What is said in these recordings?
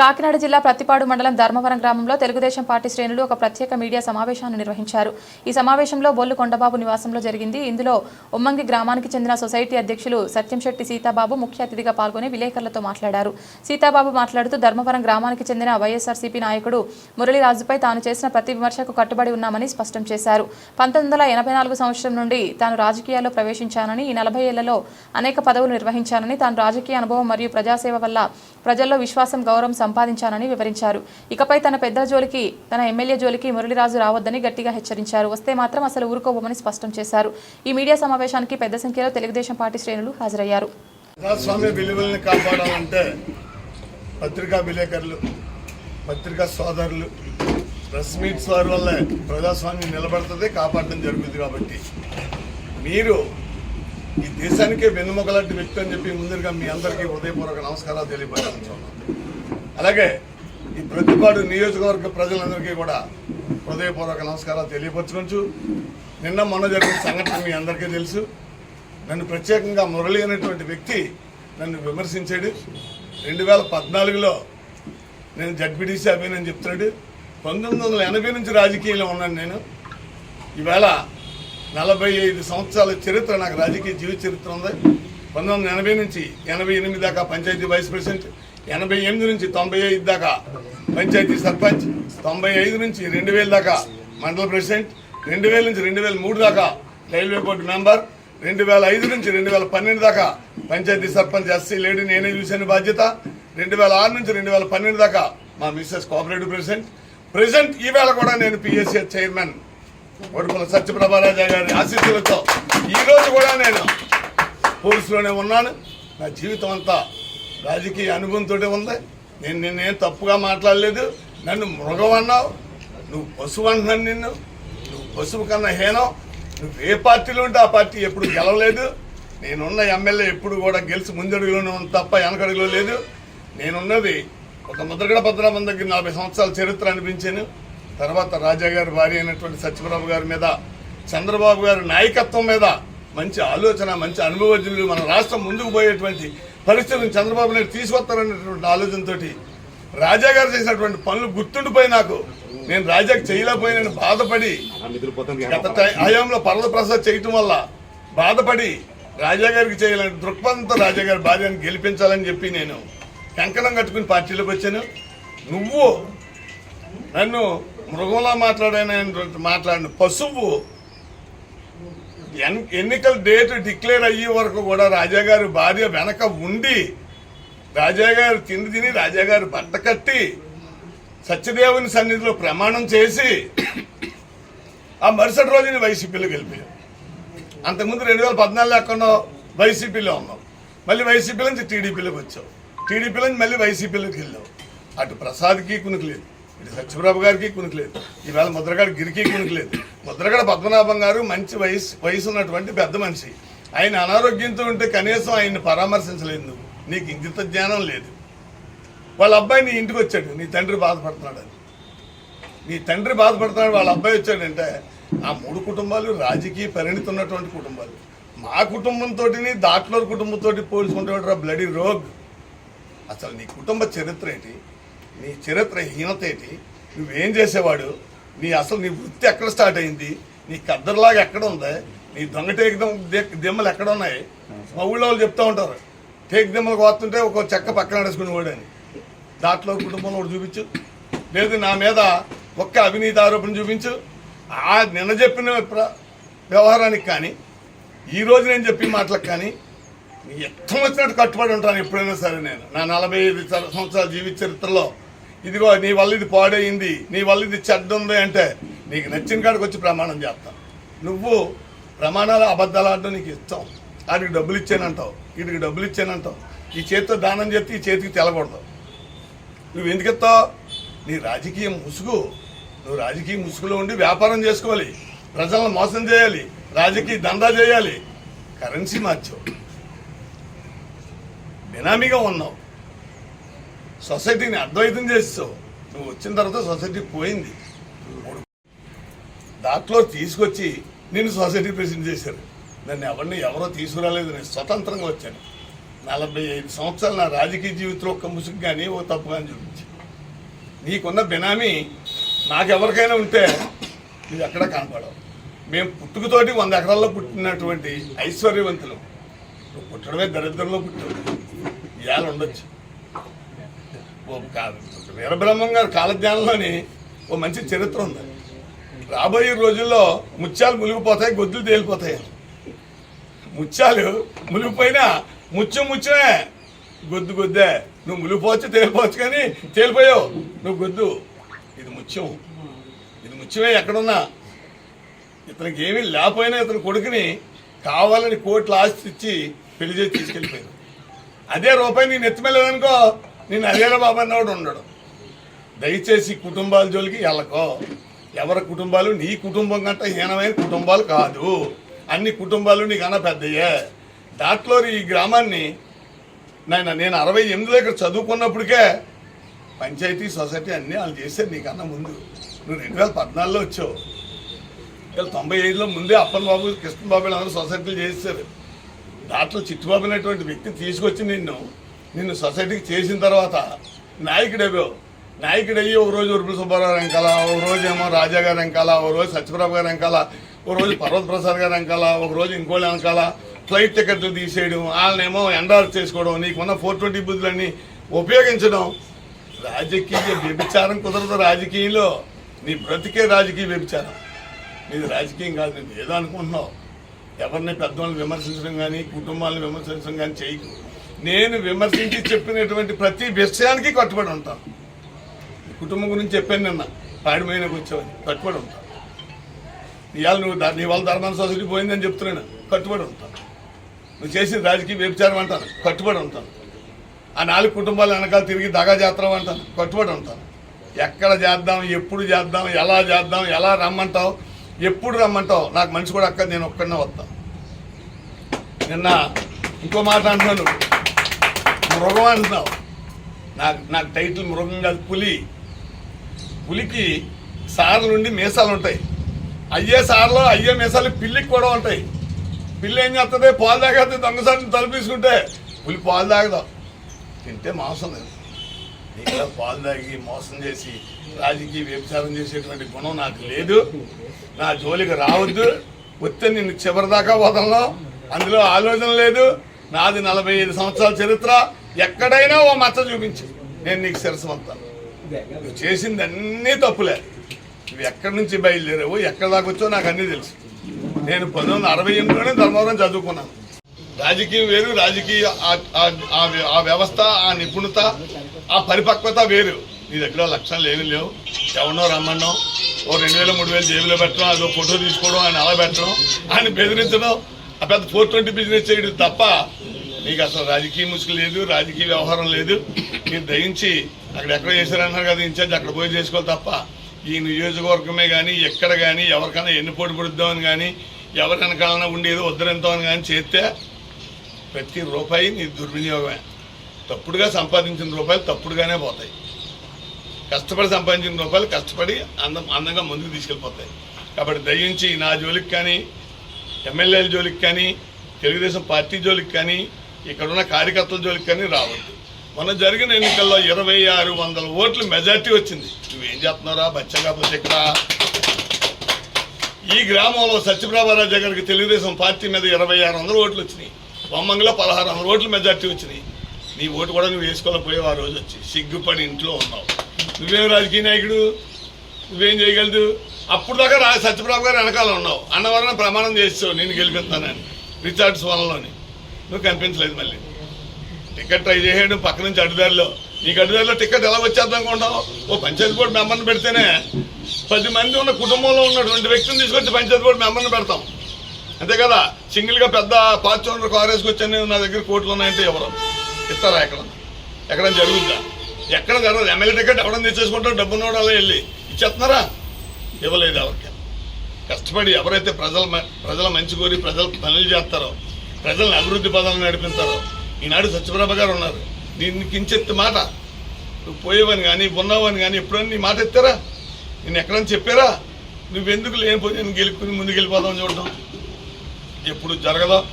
కాకినాడ జిల్లా ప్రత్తిపాడు మండలం ధర్మవరం గ్రామంలో తెలుగుదేశం పార్టీ శ్రేణులు ఒక ప్రత్యేక మీడియా సమావేశాన్ని నిర్వహించారు. ఈ సమావేశంలో బొల్లు కొండబాబు నివాసంలో జరిగింది. ఇందులో ఉమ్మంగి గ్రామానికి చెందిన సొసైటీ అధ్యక్షులు సత్యంశెట్టి సీతాబాబు ముఖ్య అతిథిగా పాల్గొని విలేకరులతో మాట్లాడారు. సీతాబాబు మాట్లాడుతూ ధర్మవరం గ్రామానికి చెందిన వైఎస్ఆర్సీపీ నాయకుడు మురళీరాజుపై తాను చేసిన ప్రతి విమర్శకు కట్టుబడి ఉన్నామని స్పష్టం చేశారు. పంతొమ్మిది వందల ఎనభై నాలుగు సంవత్సరం నుండి తాను రాజకీయాల్లో ప్రవేశించానని ఈ నలభై ఏళ్ళలో అనేక పదవులు నిర్వహించానని తాను రాజకీయ అనుభవం మరియు ప్రజాసేవ వల్ల ప్రజల్లో విశ్వాసం గౌరవం సంపాదించానని వివరించారు. ఇకపై తన పెద్దల జోలికి తన ఎమ్మెల్యే జోలికి మురళీరాజు రావద్దని గట్టిగా హెచ్చరించారు. వస్తే మాత్రం అసలు ఊరుకోబోమని స్పష్టం చేశారు. ఈ మీడియా సమావేశానికి పెద్ద సంఖ్యలో తెలుగుదేశం పార్టీ శ్రేణులు హాజరయ్యారు. ప్రజాస్వామ్య విలువల్ని కాపాడాలంటే పత్రికా విలేకరులు పత్రికా సోదరులు ప్రెస్ మీట్స్ వారి వల్ల ప్రజాస్వామ్యం నిలబడుతుంది కాపాడడం జరుగుతుంది కాబట్టి. మీరు ఈ దేశానికే వెన్నుమొకలాంటి వ్యక్తి అని చెప్పి ముందుగా మీ అందరికీ హృదయపూర్వక నమస్కారాలు తెలియపరచుకుంటున్నాను అలాగే ఈ ప్రతిపాడు నియోజకవర్గ ప్రజలందరికీ కూడా హృదయపూర్వక నమస్కారాలు తెలియపరచుకోవచ్చు నిన్న మొన్న జరిగిన సంఘటన మీ అందరికీ తెలుసు. నన్ను ప్రత్యేకంగా మురళి అనేటువంటి వ్యక్తి నన్ను విమర్శించాడు. రెండు వేల పద్నాలుగులో నేను జడ్పీటీసీ అభినని చెప్తున్నాడు. పంతొమ్మిది వందల ఎనభై నుంచి రాజకీయంలో ఉన్నాను నేను. ఈవేళ నలభై ఐదు సంవత్సరాల చరిత్ర నాకు రాజకీయ జీవిత చరిత్ర ఉంది. పంతొమ్మిది వందల ఎనభై నుంచి ఎనభై ఎనిమిది దాకా పంచాయతీ వైస్ ప్రెసిడెంట్ ఎనభై ఎనిమిది నుంచి తొంభై ఐదు దాకా. పంచాయతీ సర్పంచ్ తొంభై ఐదు నుంచి రెండు వేల దాకా. మండల ప్రెసిడెంట్ రెండు వేల నుంచి రెండు వేల మూడు దాకా. రైల్వే బోర్డు మెంబర్ రెండు వేల ఐదు నుంచి రెండు వేల పన్నెండు దాకా. పంచాయతీ సర్పంచ్ ఎస్సీ లేడీ నేనే చూశాను బాధ్యత. రెండు వేల ఆరు నుంచి రెండు వేల పన్నెండు దాకా మా మిస్సెస్ కోఆపరేటివ్ ప్రెసిడెంట్. ప్రెసిడెంట్ ఈవేళ కూడా నేను పిఎస్సీ చైర్మన్. ఒడుపుల సత్యప్రభారాజా గారి ఆశీస్సులతో ఈరోజు కూడా నేను పోలీసులోనే ఉన్నాను. నా జీవితం అంతా రాజకీయ అనుభవంతో ఉంది. నేను నిన్నేం తప్పుగా మాట్లాడలేదు. నన్ను మృగం అన్నావు నువ్వు పశువు అంటున్నాను నిన్ను. నువ్వు పశువు కన్నా హేనం. నువ్వు ఏ పార్టీలో ఉంటే ఆ పార్టీ ఎప్పుడు గెలవలేదు. నేనున్న ఎమ్మెల్యే ఎప్పుడు కూడా గెలిచి ముందడుగులోనే ఉంది తప్ప వెనకడుగులో లేదు. నేనున్నది ఒక ముద్రగడ భద్రామం దగ్గర నలభై సంవత్సరాల చరిత్ర అనిపించాను. తర్వాత రాజా గారి భార్య అయినటువంటి సత్యప్రభు గారి మీద చంద్రబాబు గారి నాయకత్వం మీద మంచి ఆలోచన మంచి అనుభవజ్ఞులు మన రాష్ట్రం ముందుకు పోయేటువంటి పరిస్థితులను చంద్రబాబు నాయుడు తీసుకొస్తారనేటువంటి ఆలోచనతోటి రాజా గారు చేసినటువంటి పనులు గుర్తుండిపోయి నాకు. నేను రాజాకి చేయలేకపోయిన బాధపడి గత హయాంలో పర్వత ప్రసాద్ చేయటం వల్ల బాధపడి రాజా గారికి చేయాలని దృక్పథంతో రాజా గారి భార్యను గెలిపించాలని చెప్పి నేను కంకణం కట్టుకుని పార్టీలోకి వచ్చాను. నువ్వు నన్ను మృగంలా మాట్లాడిన మాట్లాడిన పశువు ఎన్నికల డేట్ డిక్లేర్ అయ్యే వరకు కూడా రాజా గారి భార్య వెనక ఉండి రాజా గారు తిండి తిని రాజా గారు బట్ట కట్టి సత్యదేవుని సన్నిధిలో ప్రమాణం చేసి ఆ మరుసటి రోజుని వైసీపీలో గెలిపారు. అంతకుముందు రెండు వేల పద్నాలుగు ఎక్కడో వైసీపీలో ఉన్నాం. మళ్ళీ వైసీపీ నుంచి టీడీపీలోకి వచ్చావు టీడీపీ నుంచి మళ్ళీ వైసీపీలోకి వెళ్ళావు అటు ప్రసాద్కి కునుకులేదు ఇటు సత్యప్రభు గారికి కునుకులేదు ఈవేళ ముద్రగడ గిరికి కునుకులేదు ముద్రగడ పద్మనాభం గారు మంచి వయసు వయసు ఉన్నటువంటి పెద్ద మనిషి. ఆయన అనారోగ్యంతో ఉంటే కనీసం ఆయన్ని పరామర్శించలేదు నువ్వు. నీకు ఇంత జ్ఞానం లేదు. వాళ్ళ అబ్బాయి నీ ఇంటికి వచ్చాడు. నీ తండ్రి బాధపడుతున్నాడు అని. నీ తండ్రి బాధపడుతున్నాడు వాళ్ళ అబ్బాయి వచ్చాడంటే ఆ మూడు కుటుంబాలు రాజకీయ పరిణితి ఉన్నటువంటి కుటుంబాలు. మా కుటుంబంతో దాట్లో కుటుంబంతో పోల్చుకుంటే బ్లడీ రోగ్ అసలు నీ కుటుంబ చరిత్ర ఏంటి? నీ చరిత్ర హీనత ఏంటి నువ్వేం చేసేవాడు? నీ అసలు నీ వృత్తి ఎక్కడ స్టార్ట్ అయింది? నీ కద్దరులాగా ఎక్కడ ఉంది? నీ దొంగ టేక్ దిమ్మలు ఎక్కడ ఉన్నాయి? మా ఊళ్ళో వాళ్ళు చెప్తూ ఉంటారు. టేక్ దిమ్మలకు వాస్తుంటే ఒక చెక్క పక్కన నడుచుకుని వాడని దాంట్లో కుటుంబంలో ఒకటి చూపించు. లేదు నా మీద ఒక్క అవినీతి ఆరోపణ చూపించు. ఆ నిన్న చెప్పిన ప్ర- వ్యవహారానికి కానీ ఈరోజు నేను చెప్పిన మాటలకు కానీ నీ వచ్చినట్టు కట్టుబడి ఉంటాను ఎప్పుడైనా సరే నేను. నా నలభై ఐదు సంవత్సరాల జీవిత చరిత్రలో ఇదిగో నీ వల్ల ఇది పాడైంది నీ వల్ల ఇది చెడ్డ ఉంది అంటే నీకు నచ్చిన కాడికి వచ్చి ప్రమాణం చేస్తాను నువ్వు ప్రమాణాలు అబద్ధాలు ఆడడం నీకు ఇష్టం. ఆడికి డబ్బులు ఇచ్చానంటావు వీడికి డబ్బులు ఇచ్చానంటావు. ఈ చేతితో దానం చేస్తే ఈ చేతికి తెలకూడదు నువ్వు ఎందుకు ఇస్తావు నీ రాజకీయ ముసుగు నువ్వు రాజకీయ ముసుగులో ఉండి వ్యాపారం చేసుకోవాలి ప్రజలను మోసం చేయాలి రాజకీయ దందా చేయాలి. కరెన్సీ మార్చావు. బినామీగా ఉన్నావు. సొసైటీని అద్వైతం చేస్తావు. నువ్వు వచ్చిన తర్వాత సొసైటీ పోయింది. దాంట్లో తీసుకొచ్చి నేను సొసైటీ ప్రెసిడెంట్ చేశారు. నన్ను ఎవరిని ఎవరో తీసుకురాలేదు. నేను స్వతంత్రంగా వచ్చాను. నలభై ఐదు సంవత్సరాలు నా రాజకీయ జీవితంలో ఒక్క ముసుగు కానీ ఓ తప్పు కానీ చూపించి. నీకున్న బినామీ నాకెవరికైనా ఉంటే నువ్వు ఎక్కడ కనపడవు. మేము పుట్టుకతోటి వంద ఎకరాల్లో పుట్టినటువంటి ఐశ్వర్యవంతులు. నువ్వు పుట్టడమే దరిద్రంలో పుట్టావు. ఇవాళ ఉండొచ్చు. ఓ వీరబ్రహ్మం గారు కాలజ్ఞానంలోని ఓ మంచి చరిత్ర ఉంది. రాబోయే రోజుల్లో ముత్యాలు మునిగిపోతాయి గొద్దులు తేలిపోతాయి. ముత్యాలు ములిగిపోయినా ముత్యం ముచ్చమే గొద్దు గొద్దే నువ్వు మునిగిపోవచ్చు తేలిపోవచ్చు కానీ తేలిపోయావు. నువ్వు గొద్దు ఇది ముత్యం. ఇది ముత్యమే ఎక్కడున్నా. ఇతనికి ఏమీ లేకపోయినా ఇతని కొడుకుని కావాలని కోట్లు ఆస్తి ఇచ్చి పెళ్ళి చేసి తీసుకెళ్ళిపోయారు అదే రూపాయి నేను ఎత్తిమెళ్ళదనుకో నేను అదేరా బాబు అన్నవాడు ఉండడు. దయచేసి కుటుంబాల జోలికి వెళ్ళకో. ఎవరి కుటుంబాలు? నీ కుటుంబం కంటే హీనమైన కుటుంబాలు కాదు. అన్ని కుటుంబాలు నీకన్నా పెద్దయ్యే. దాంట్లో ఈ గ్రామాన్ని నేను నేను అరవై ఎనిమిది దగ్గర చదువుకున్నప్పటికే పంచాయతీ సొసైటీ అన్నీ వాళ్ళు చేశారు నీకన్నా ముందు. నువ్వు రెండు వేల పద్నాలుగులో వచ్చావు. వీళ్ళు తొంభై ఐదులో ముందే అప్పన్ బాబు కృష్ణ బాబు అందరూ సొసైటీలు చేశారు దాంట్లో చిట్టుబాబు అనేటువంటి వ్యక్తిని తీసుకొచ్చి నిన్ను నిన్ను సొసైటీకి చేసిన తర్వాత నాయకుడేవో? నాయకుడయ్యి ఒక రోజు ఉరుపుల సుబ్బారావు వెంకాల ఒక రోజు ఏమో రాజా గారు వెంకాల ఒక రోజు సత్యప్రభ గారు వెంకాల ఒక రోజు పర్వత ప్రసాద్ గారు వెంకాల ఒక రోజు ఇంకోళ్ళు వెనకాల ఫ్లైట్ టికెట్లు తీసేయడం వాళ్ళనేమో ఎండార్ చేసుకోవడం నీకున్న ఫోర్ ట్వంటీ బుద్ధులన్నీ ఉపయోగించడం. రాజకీయ వ్యభిచారం కుదరదు రాజకీయంలో. నీ బ్రతికే రాజకీయ వ్యభిచారం. నీది రాజకీయం కాదు నేను ఏదో అనుకుంటున్నావు. ఎవరిని పెద్దవాళ్ళని విమర్శించడం కానీ కుటుంబాలను విమర్శించడం కానీ చేయకు. నేను విమర్శించి చెప్పినటువంటి ప్రతి విషయానికి కట్టుబడి ఉంటాను కుటుంబం గురించి చెప్పాను నిన్న. పాడిపోయినకు వచ్చావని కట్టుబడి ఉంటాను ఇవాళ నువ్వు నీ వాళ్ళ ధర్మాన సొసైటీ పోయిందని చెప్తున్నాను. కట్టుబడి ఉంటాను నువ్వు చేసిన రాజకీయ వ్యభిచారం అంటాను. కట్టుబడి ఉంటాను ఆ నాలుగు కుటుంబాల వెనకాల తిరిగి దగా చేస్తాం అంటాను. కట్టుబడి ఉంటాను ఎక్కడ చేద్దాం ఎప్పుడు చేద్దాం ఎలా చేద్దాం ఎలా రమ్మంటావు? ఎప్పుడు రమ్మంటావు? నాకు మనిషి కూడా అక్క నేను ఒక్కడనే వస్తాను నిన్న ఇంకో మాట అంటున్నాను. మృగం అంటున్నావు. నాకు నాకు టైటిల్ మృగం కాదు పులి. పులికి సార్లు నుండి మీసాలు ఉంటాయి. అయ్యే సార్లు అయ్యే మీసాలు పిల్లికి కూడా ఉంటాయి. పిల్లి ఏం చేస్తుంది? పాలు తాగేస్తే దొంగసారి తలుపు తీసుకుంటే. పులి పాలు తాగదు. తింటే మాంసం లేదు నీళ్ళ పాలు తాగి మోసం చేసి రాజకీయ వ్యభిచారం చేసేటువంటి గుణం నాకు లేదు. నా జోలికి రావద్దు. వస్తే నిన్ను చివరిదాకా వదలను. అందులో ఆలోచన లేదు. నాది నలభై ఐదు సంవత్సరాల చరిత్ర. ఎక్కడైనా ఓ మచ్చ చూపించు. నేను నీకు శిరస్సు వంతాను నువ్వు చేసింది అన్నీ తప్పులే. నువ్వు ఎక్కడి నుంచి బయలుదేరావు ఎక్కడ దాకా వచ్చో నాకు అన్నీ తెలుసు. నేను పంతొమ్మిది వందల అరవై ఎనిమిదిలోనే ధర్మవరం చదువుకున్నాను. రాజకీయం వేరు రాజకీయ ఆ- వ్య- ఆ వ్యవస్థ ఆ నిపుణత ఆ పరిపక్వత వేరు. నీ దగ్గర లక్షణాలు ఏమీ లేవు. ఎవరినో రమ్మన్నాం ఓ రెండు వేలు మూడు వేలు జేబులో పెట్టడం అదో ఫోటో తీసుకోవడం ఆయన అలా పెట్టడం ఆయన బెదిరించడం ఆ పెద్ద ఫోర్ ట్వంటీ బిజినెస్ చేయడం తప్ప నీకు అసలు రాజకీయ ముసుగు లేదు రాజకీయ వ్యవహారం లేదు. మీరు దయించి అక్కడ ఎక్కడ చేశారన్నారు కదా ఇన్ఛార్జ్ అక్కడ పోయి చేసుకోవాలి తప్ప ఈ నియోజకవర్గమే కానీ ఎక్కడ కానీ ఎవరికైనా ఎన్ని పోటీ పడుద్దామని కానీ ఎవరి వెనకాలన్నా ఉండేది వద్దరంతో అని కానీ చేస్తే ప్రతి రూపాయి నీ దుర్వినియోగమే. తప్పుడుగా సంపాదించిన రూపాయలు తప్పుడుగానే పోతాయి. కష్టపడి సంపాదించిన రూపాయలు కష్టపడి అందం అందంగా ముందుకు తీసుకెళ్ళిపోతాయి. కాబట్టి దయించి నా జోలికి కానీ ఎమ్మెల్యేల జోలికి కానీ తెలుగుదేశం పార్టీ జోలికి కానీ ఇక్కడున్న కార్యకర్తల జోలికి కానీ రావద్దు. మొన్న జరిగిన ఎన్నికల్లో ఇరవై ఆరు వందల ఓట్లు మెజార్టీ వచ్చింది. నువ్వేం చేస్తున్నారా బచ్చగా పోతే ఇక్కడ ఈ గ్రామంలో సత్యప్రభారాజు గారికి తెలుగుదేశం పార్టీ మీద ఇరవై ఆరు వందల ఓట్లు వచ్చినాయి. బొమ్మంగిలో పదహారు వందల ఓట్లు మెజార్టీ వచ్చినాయి. నీ ఓటు కూడా నువ్వు వేసుకోలేకపోయావు ఆ రోజు వచ్చి. సిగ్గుపడి ఇంట్లో ఉన్నావు. నువ్వేం రాజకీయ నాయకుడు? నువ్వేం చేయగలదు? అప్పుడు దాకా రా సత్యప్రభు గారు వెనకాల ఉన్నావు. అన్నవరం ప్రమాణం చేస్తావు నేను గెలిపిస్తానని. రిచార్డ్స్ వనంలోని నువ్వు కనిపించలేదు మళ్ళీ. టికెట్ ట్రై చేయడం పక్క నుంచి అడ్డుదారిలో. నీకు అడ్డుదారిలో టికెట్ ఎలా వచ్చేద్దాం అనుకుంటావు ఓ పంచాయతీ బోర్డు మెంబర్ని పెడితేనే పది మంది ఉన్న కుటుంబంలో ఉన్నటువంటి వ్యక్తిని తీసుకొచ్చి పంచాయతీ బోర్డు మెంబర్ని పెడతాం. అంతే కదా? సింగిల్గా పెద్ద ఫార్చ్యూనర్ కార్ వేసుకొచ్చాను నా దగ్గర కోట్లు ఉన్నాయంటే ఎవరు? ఇస్తారా ఎక్కడ ఎక్కడ జరుగుద్దా? ఎక్కడ జరగదు. ఎమ్మెల్యే టికెట్ ఎవడని తెచ్చేసుకుంటారు డబ్బు ఉన్నవాడు అలా వెళ్ళి ఇచ్చేస్తున్నారా? ఇవ్వలేదు ఎవరికి కష్టపడి ఎవరైతే ప్రజల మ- ప్రజల మంచి కోరి ప్రజలు పనులు చేస్తారో ప్రజలను అభివృద్ధి పదాలను నడిపిస్తారో ఈనాడు సత్యప్రభ గారు ఉన్నారు. దీన్ని కించెత్తి మాట. నువ్వు పోయేవని కానీ ఉన్నావని కానీ ఎప్పుడైనా నీ మాట ఎత్తారా? నేను ఎక్కడని చెప్పారా? నువ్వెందుకు లేనిపోతే నేను గెలుపుకుని ముందుకు వెళ్ళిపోదాం చూడటం? ఎప్పుడు జరగదో?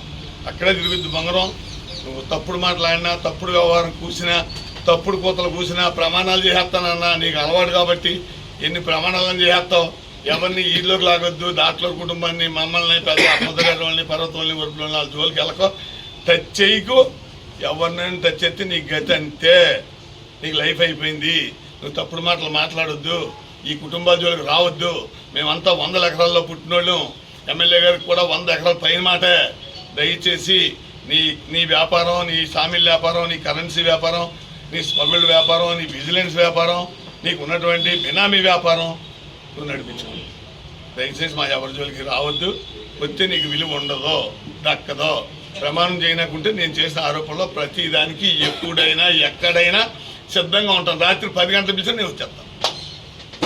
అక్కడే తిరుగుద్ది బంగారం. నువ్వు తప్పుడు మాట్లాడినా తప్పుడు వ్యవహారం కూసినా తప్పుడు కూతలు కూసినా ప్రమాణాలు చేసేస్తానన్నా నీకు అలవాటు కాబట్టి ఎన్ని ప్రమాణాలను చేసేస్తావు? ఎవరిని ఈలోకి లాగొద్దు దాంట్లో కుటుంబాన్ని మమ్మల్ని పెద్ద అమ్మదగారి వాళ్ళని పర్వతాలని వరుపులని వాళ్ళ జోలికి వెళ్ళకో. టచ్ చేయకు. ఎవరినైనా టచ్ చేస్తే నీకు గతి అంతే. నీకు లైఫ్ అయిపోయింది. నువ్వు తప్పుడు మాటలు మాట్లాడొద్దు. ఈ కుటుంబాల జోలికి రావద్దు. మేమంతా వందల ఎకరాల్లో పుట్టినోళ్ళం. ఎమ్మెల్యే గారికి కూడా వంద ఎకరాల పైన మాటే. దయచేసి నీ నీ వ్యాపారం నీ సామిల్ వ్యాపారం నీ కరెన్సీ వ్యాపారం నీ స్మగ్గుల్డ్ వ్యాపారం నీ విజిలెన్స్ వ్యాపారం నీకు ఉన్నటువంటి బినామీ వ్యాపారం నువ్వు నడిపించుకో దయచేసి మా ఎవరి జోలికి రావద్దు. వస్తే నీకు విలువ ఉండదో దక్కదో ప్రమాణం చేయనకుంటే నేను చేసిన ఆరోపణలో ప్రతి దానికి ఎప్పుడైనా ఎక్కడైనా సిద్ధంగా ఉంటాను. రాత్రి పది గంటల పిలిచి నేను వచ్చేస్తాను